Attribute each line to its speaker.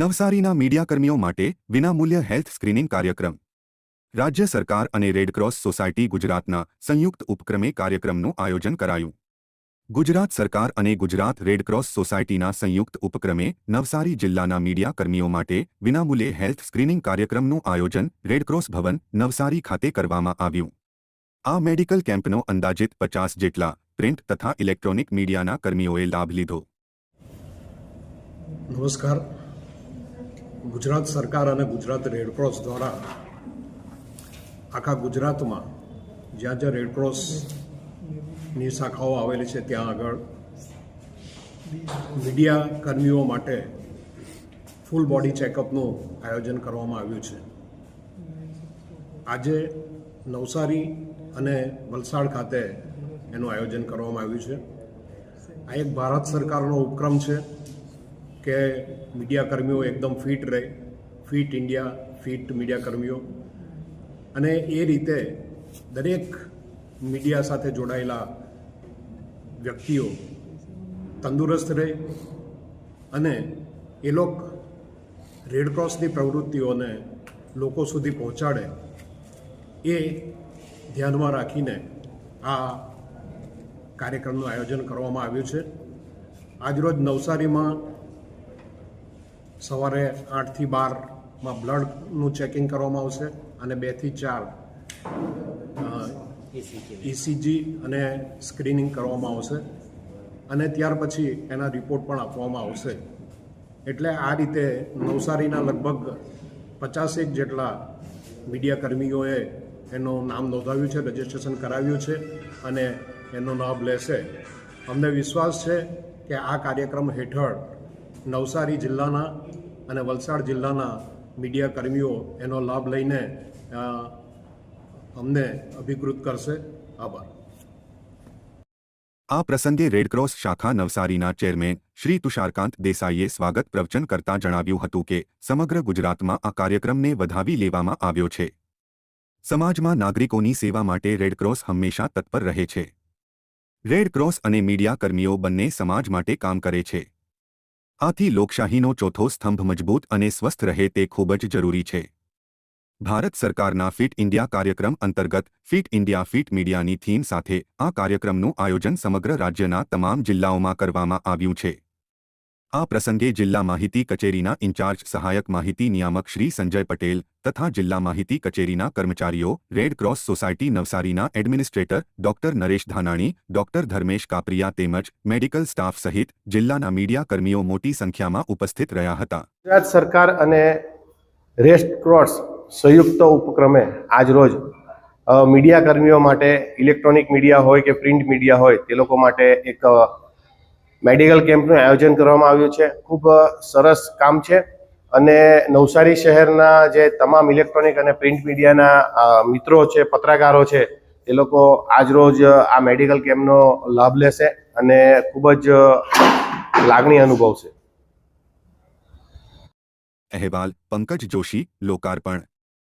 Speaker 1: નવસારીના મીડિયાકર્મીઓ માટે વિનામૂલ્ય health screening કાર્યક્રમ. રાજ્ય સરકાર અને રેડક્રોસ સોસાયટી ગુજરાતના સંયુક્ત ઉપક્રમે કાર્યક્રમનું આયોજન કરાયું. ગુજરાત સરકાર અને ગુજરાત રેડક્રોસ સોસાયટીના સંયુક્ત ઉપક્રમે નવસારી જિલ્લાના મીડિયાકર્મીઓ માટે વિનામૂલ્યે હેલ્થ સ્ક્રીનિંગ કાર્યક્રમનું આયોજન રેડક્રોસ ભવન, નવસારી ખાતે કરવામાં આવ્યું. આ મેડિકલ કેમ્પનો અંદાજિત પચાસ જેટલા પ્રિન્ટ તથા ઇલેક્ટ્રોનિક મીડિયાના કર્મીઓએ લાભ લીધો.
Speaker 2: નમસ્કાર. ગુજરાત સરકાર અને ગુજરાત રેડક્રોસ દ્વારા આખા ગુજરાતમાં જ્યાં જ્યાં રેડક્રોસની શાખાઓ આવેલી છે, ત્યાં આગળ મીડિયા કર્મીઓ માટે ફૂલ બોડી ચેકઅપનું આયોજન કરવામાં આવ્યું છે. આજે નવસારી અને વલસાડ ખાતે એનું આયોજન કરવામાં આવ્યું છે. આ એક ભારત સરકારનો ઉપક્રમ છે. કે મીડિયા કર્મીઓ એકદમ ફિટ રહે, ફિટ ઇન્ડિયા, ફિટ મીડિયા કર્મીઓ અને એ રીતે દરેક મીડિયા સાથે જોડાયેલા વ્યક્તિઓ તંદુરસ્ત રહે અને એ લોકો રેડક્રોસની પ્રવૃત્તિઓને લોકો સુધી પહોંચાડે એ ધ્યાનમાં રાખીને આ કાર્યક્રમનું આયોજન કરવામાં આવ્યું છે. આજરોજ નવસારીમાં સવારે આઠથી બારમાં બ્લડનું ચેકિંગ કરવામાં આવશે અને બેથી ચાર ઇસીજી અને સ્ક્રીનિંગ કરવામાં આવશે. અને ત્યાર પછી એના રિપોર્ટ પણ આપવામાં આવશે. એટલે આ રીતે નવસારીના લગભગ પચાસેક જેટલા મીડિયા કર્મીઓએ એનું નામ નોંધાવ્યું છે રજિસ્ટ્રેશન કરાવ્યું છે અને એનો લાભ લેશે. અમને વિશ્વાસ છે કે આ કાર્યક્રમ હેઠળ નવસારી જિલ્લાના અને વલસાડ જિલ્લાના મીડિયા કર્મીઓ એનો લાભ લઈને અમને અભિકૃત કરશે. આભાર.
Speaker 1: આ પ્રસંગે રેડક્રોસ શાખા નવસારીના ચેરમેન શ્રી તુષારકાંત દેસાઈએ સ્વાગત પ્રવચન કરતા જણાવ્યું હતું કે, સમગ્ર ગુજરાતમાં આ કાર્યક્રમને વધાવી લેવામાં આવ્યો છે. સમાજમાં નાગરિકોની સેવા માટે રેડક્રોસ હંમેશા તત્પર રહે છે. રેડક્રોસ અને મીડિયા કર્મીઓ બંને સમાજ માટે કામ કરે છે. આથી લોકશાહીનો ચોથો સ્તંભ મજબૂત અને સ્વસ્થ રહે તે ખૂબ જ જરૂરી છે. ભારત સરકારના ફિટ ઇન્ડિયા કાર્યક્રમ અંતર્ગત ફિટ ઇન્ડિયા ફિટ મીડિયાની થીમ સાથે આ કાર્યક્રમનું આયોજન સમગ્ર રાજ્યના તમામ જિલ્લાઓમાં કરવામાં આવ્યું છે. આ પ્રસંગે જિલ્લા માહિતી કચેરીના ઇન્ચાર્જ સહાયક માહિતી નિયામક શ્રી સંજય પટેલ તથા જિલ્લા માહિતી કચેરીના કર્મચારીઓ, રેડ ક્રોસ સોસાયટી નવસારીના administrator, doctor Naresh Dhanani, doctor Dharmesh Kapariya તેમજ મેડિકલ સ્ટાફ સહિત જિલ્લાના મીડિયા કર્મીઓ મોટી સંખ્યામાં ઉપસ્થિત રહ્યા હતા.
Speaker 3: ગુજરાત સરકાર અને રેસ્ટ ક્રોસ સંયુક્ત ઉપક્રમે આજરોજ મીડિયા કર્મીઓ માટે ઇલેક્ટ્રોનિક મીડિયા હોય કે પ્રિન્ટ મીડિયા હોય તે લોકો માટે એક મેડિકલ કેમ્પનું આયોજન કરવામાં આવ્યું છે. ખૂબ સરસ કામ છે. અને નવસારી શહેરના જે તમામ ઇલેક્ટ્રોનિક અને પ્રિન્ટ મીડિયાના મિત્રો છે, પત્રકારો છે, એ લોકો આજરોજ આ મેડિકલ કેમ્પનો લાભ લેશે અને ખૂબ જ લાગણી અનુભવશે.
Speaker 1: અહેવાલ, પંકજ જોશી, લોકાર્પણ.